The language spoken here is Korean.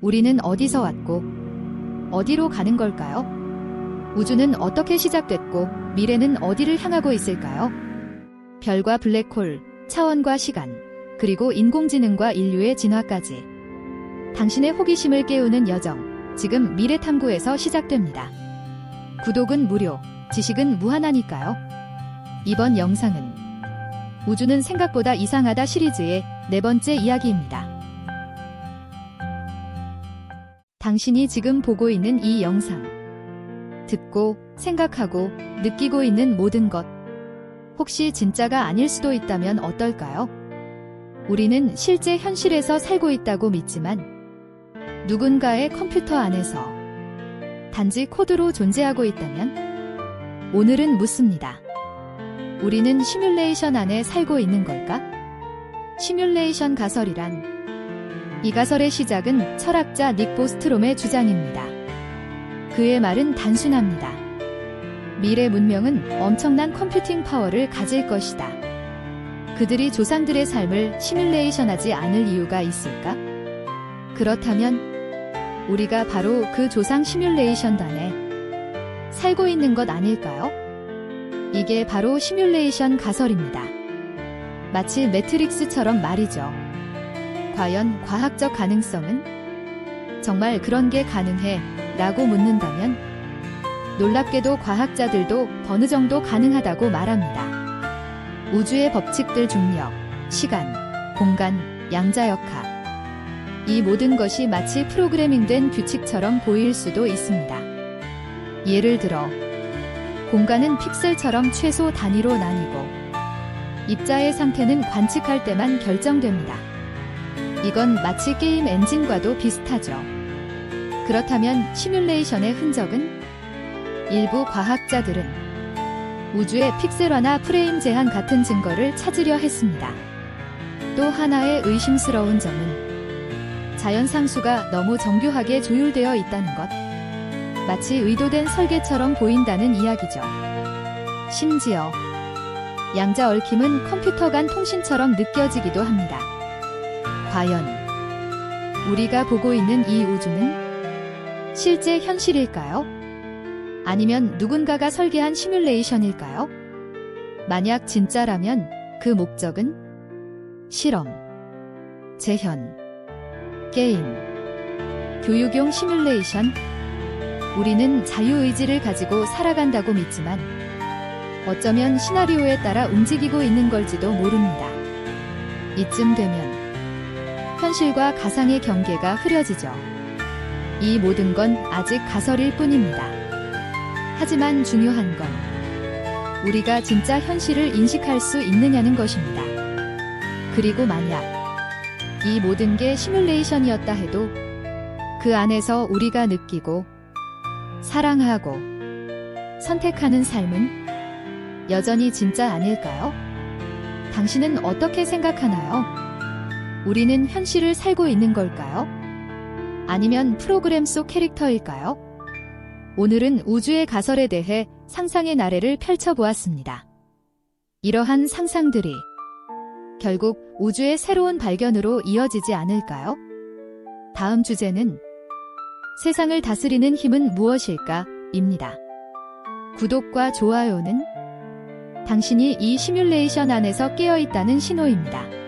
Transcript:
우리는 어디서 왔고, 어디로 가는 걸까요? 우주는 어떻게 시작됐고, 미래는 어디를 향하고 있을까요? 별과 블랙홀, 차원과 시간, 그리고 인공지능과 인류의 진화까지. 당신의 호기심을 깨우는 여정, 지금 미래탐구에서 시작됩니다. 구독은 무료, 지식은 무한하니까요. 이번 영상은 우주는 생각보다 이상하다 시리즈의 네 번째 이야기입니다. 당신이 지금 보고 있는 이 영상. 듣고, 생각하고, 느끼고 있는 모든 것. 혹시 진짜가 아닐 수도 있다면 어떨까요? 우리는 실제 현실에서 살고 있다고 믿지만 누군가의 컴퓨터 안에서 단지 코드로 존재하고 있다면 오늘은 묻습니다. 우리는 시뮬레이션 안에 살고 있는 걸까? 시뮬레이션 가설이란 이 가설의 시작은 철학자 닉 보스트롬의 주장입니다. 그의 말은 단순합니다. 미래 문명은 엄청난 컴퓨팅 파워를 가질 것이다. 그들이 조상들의 삶을 시뮬레이션하지 않을 이유가 있을까? 그렇다면 우리가 바로 그 조상 시뮬레이션단에 살고 있는 것 아닐까요? 이게 바로 시뮬레이션 가설입니다. 마치 매트릭스처럼 말이죠. 과연 과학적 가능성은? 정말 그런 게 가능해? 라고 묻는다면 놀랍게도 과학자들도 어느 정도 가능하다고 말합니다. 우주의 법칙들 중력, 시간, 공간, 양자역학. 이 모든 것이 마치 프로그래밍된 규칙처럼 보일 수도 있습니다. 예를 들어, 공간은 픽셀처럼 최소 단위로 나뉘고, 입자의 상태는 관측할 때만 결정됩니다. 이건 마치 게임 엔진과도 비슷하죠. 그렇다면 시뮬레이션의 흔적은? 일부 과학자들은 우주의 픽셀화나 프레임 제한 같은 증거를 찾으려 했습니다. 또 하나의 의심스러운 점은 자연 상수가 너무 정교하게 조율되어 있다는 것. 마치 의도된 설계처럼 보인다는 이야기죠. 심지어 양자 얽힘은 컴퓨터 간 통신처럼 느껴지기도 합니다. 과연 우리가 보고 있는 이 우주는 실제 현실일까요? 아니면 누군가가 설계한 시뮬레이션일까요? 만약 진짜라면 그 목적은 실험, 재현, 게임, 교육용 시뮬레이션. 우리는 자유의지를 가지고 살아간다고 믿지만 어쩌면 시나리오에 따라 움직이고 있는 걸지도 모릅니다. 이쯤 되면 현실과 가상의 경계가 흐려지죠. 이 모든 건 아직 가설일 뿐입니다. 하지만 중요한 건 우리가 진짜 현실을 인식할 수 있느냐는 것입니다. 그리고 만약 이 모든 게 시뮬레이션이었다 해도 그 안에서 우리가 느끼고 사랑하고 선택하는 삶은 여전히 진짜 아닐까요? 당신은 어떻게 생각하나요? 우리는 현실을 살고 있는 걸까요? 아니면 프로그램 속 캐릭터일까요? 오늘은 우주의 가설에 대해 상상의 나래를 펼쳐보았습니다. 이러한 상상들이 결국 우주의 새로운 발견으로 이어지지 않을까요? 다음 주제는 세상을 다스리는 힘은 무엇일까? 입니다. 구독과 좋아요는 당신이 이 시뮬레이션 안에서 깨어 있다는 신호입니다.